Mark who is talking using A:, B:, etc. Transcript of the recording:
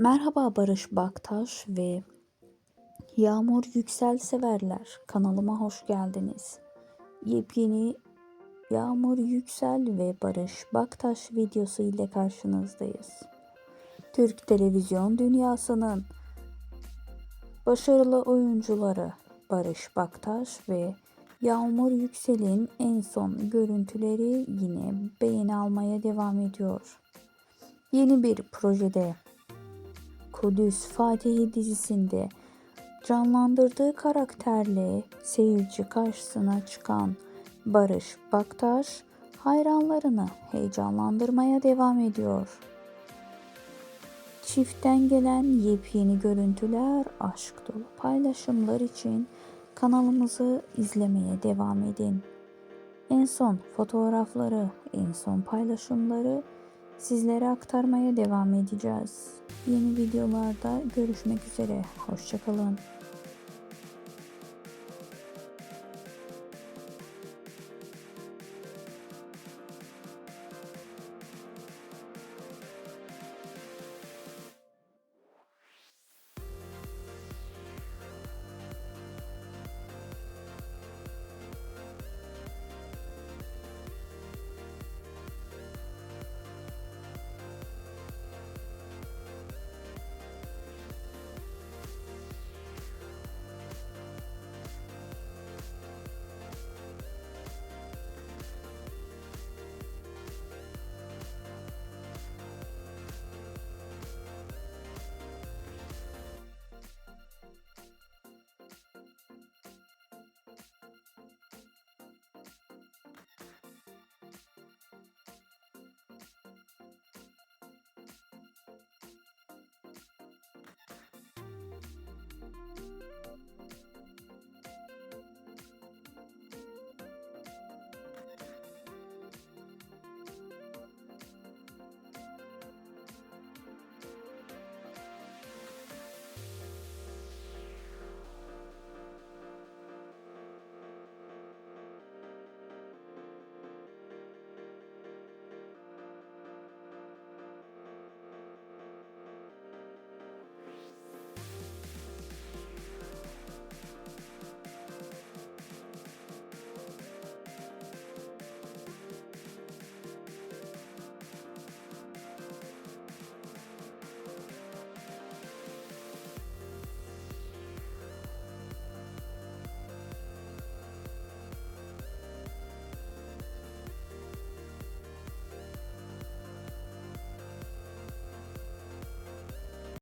A: Merhaba Barış Baktaş ve Yağmur Yüksel severler. Kanalıma hoş geldiniz. Yepyeni Yağmur Yüksel ve Barış Baktaş videosu ile karşınızdayız. Türk televizyon dünyasının başarılı oyuncuları Barış Baktaş ve Yağmur Yüksel'in en son görüntüleri yine beğeni almaya devam ediyor. Yeni bir projede Kudüs Fatihi dizisinde canlandırdığı karakterle seyirci karşısına çıkan Barış Baktaş hayranlarını heyecanlandırmaya devam ediyor. Çiftten gelen yepyeni görüntüler, aşk dolu paylaşımlar için kanalımızı izlemeye devam edin. En son fotoğrafları, en son paylaşımları sizlere aktarmaya devam edeceğiz. Yeni videolarda görüşmek üzere. Hoşçakalın.